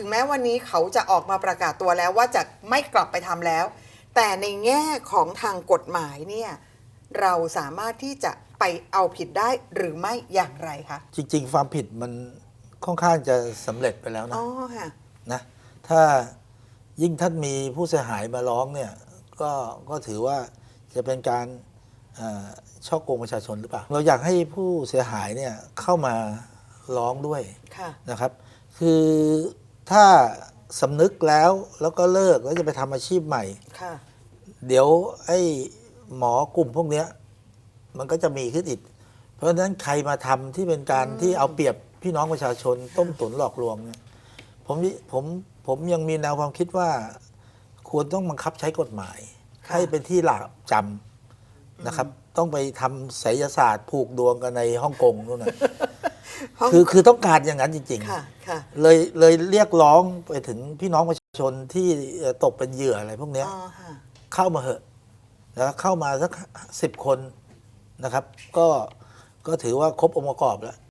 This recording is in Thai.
ถึงแม้วันนี้เขาจะออกมาประกาศตัวแล้วว่าจะไม่กลับไปทำแล้ว แต่ในแง่ของทางกฎหมายเนี่ยเราสามารถที่จะไปเอาผิดได้หรือไม่อย่างไรคะจริง ๆ ความผิดมันค่อนข้างจะสำเร็จไปแล้วนะอ๋อค่ะนะถ้ายิ่งท่านมีผู้เสียหายมาร้องเนี่ยก็ก็ถือว่าจะเป็นการเอ่อช่อโกงประชาชนหรือเปล่า เราอยากให้ผู้เสียหายเนี่ยเข้ามาร้องด้วยค่ะนะครับ คือ ถ้าสำนึกแล้วแล้วก็เลิกแล้วจะไปทำอาชีพใหม่ ค่ะ เดี๋ยวไอ้หมอกลุ่มพวกเนี้ย มันก็จะมีขึ้นอีก เพราะฉะนั้นใครมาทำที่เป็นการที่เอาเปรียบพี่น้องประชาชนต้มตุ๋นหลอกลวงเนี่ยผมผมผมยังมีแนวความคิดว่า ควรต้องบังคับใช้กฎหมาย ค่ะ ให้เป็นที่หลักจำนะครับ ต้องไปทำไสยศาสตร์ผูกดวงกันในฮ่องกงนู่นนะห้อง คือคือต้องการอย่างนั้นจริงๆค่ะค่ะเลยเลยเรียกร้องไปถึงพี่น้องประชาชนที่เอ่อตกเป็นเหยื่ออะไรพวกเนี้ย อ๋อค่ะเข้ามาเหอะแล้วเข้ามาสักสิบคนนะครับ ก็ก็ถือว่าครบองค์ประกอบแล้ว